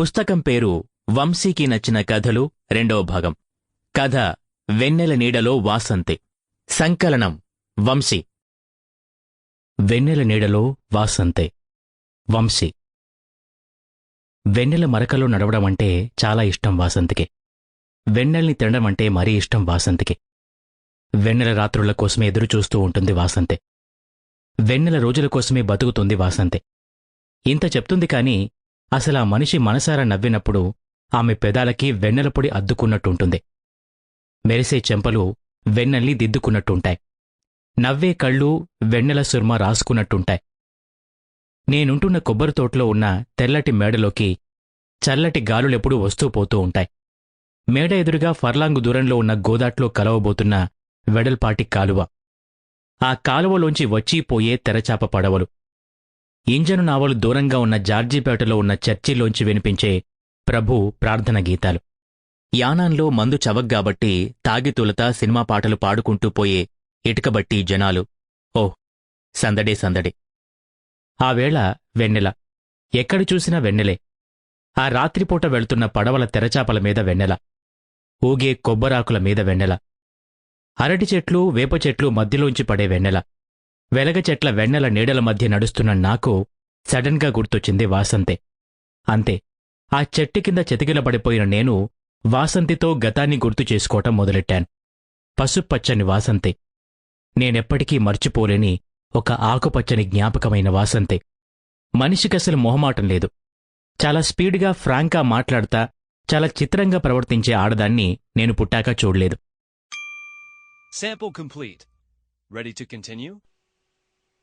పుస్తకం పేరు వంశీకి నచ్చిన కథలు రెండవ భాగం. కథ వెన్నెల నీడలో వాసంతి. సంకలనం వంశీ. వెన్నెల నీడలో వాసంతే. వంశీ. వెన్నెల మరకలో నడవడం అంటే చాలా ఇష్టం వాసంతికి. వెన్నెల్ని తినడం అంటే మరీ ఇష్టం వాసంతికి. వెన్నెల రాత్రుల కోసమే ఎదురు చూస్తూ ఉంటుంది వాసంతే. వెన్నెల రోజుల కోసమే బతుకుతుంది వాసంతే. ఇంత చెప్తుంది కాని అసలా మనిషి మనసారా నవ్వినప్పుడు ఆమె పెదాలకి వెన్నెలపొడి అద్దుకున్నట్టుంటుంది. మెరిసే చెంపలు వెన్నెల్ని దిద్దుకున్నట్టుంటాయి. నవ్వే కళ్ళు వెన్నెల సుర్మ రాసుకున్నట్టుంటాయి. నేనుంటున్న కొబ్బరి తోటలో ఉన్న తెల్లటి మేడలోకి చల్లటి గాలులెప్పుడూ వస్తూ పోతూ ఉంటాయి. మేడ ఎదురుగా ఫర్లాంగు దూరంలో ఉన్న గోదాట్లో కలవబోతున్న వెడల్పాటి కాలువ. ఆ కాలువలోంచి వచ్చిపోయే తెరచాప పడవలు. ఇంజను నావలు దూరంగా ఉన్న జార్జిపేటలో ఉన్న చర్చిలోంచి వినిపించే ప్రభు ప్రార్థన గీతాలు. యానాన్లో మందు చవగ్గాబట్టి తాగితులత సినిమా పాటలు పాడుకుంటూ పోయే ఇటుకబట్టి జనాలు. ఓ సందడే సందడి. ఆ వేళ వెన్నెల. ఎక్కడ చూసినా వెన్నెలే. ఆ రాత్రిపూట వెళ్తున్న పడవల తెరచాపల మీద వెన్నెల. ఊగే కొబ్బరాకుల మీద వెన్నెల. అరటి చెట్లు వేప చెట్లు మధ్యలోంచి పడే వెన్నెల. వెలగ చెట్ల వెన్నెల నీడల మధ్య నడుస్తున్న నాకు సడన్గా గుర్తొచ్చింది వాసంతే. అంతే ఆ చెట్టు కింద చెతికిలబడిపోయిన నేను వాసంతితో గతాన్ని గుర్తు చేసుకోవటం మొదలెట్టాను. పసుపచ్చని వాసంతి. నేనెప్పటికీ మర్చిపోలేని ఒక ఆకుపచ్చని జ్ఞాపకమైన వాసంతే. మనిషికసలు మొహమాటం లేదు. చాలా స్పీడ్గా ఫ్రాంకా మాట్లాడతా చాలా చిత్రంగా ప్రవర్తించే ఆడదాన్ని నేను పుట్టాక చూడలేదు. Sample complete. Ready to continue?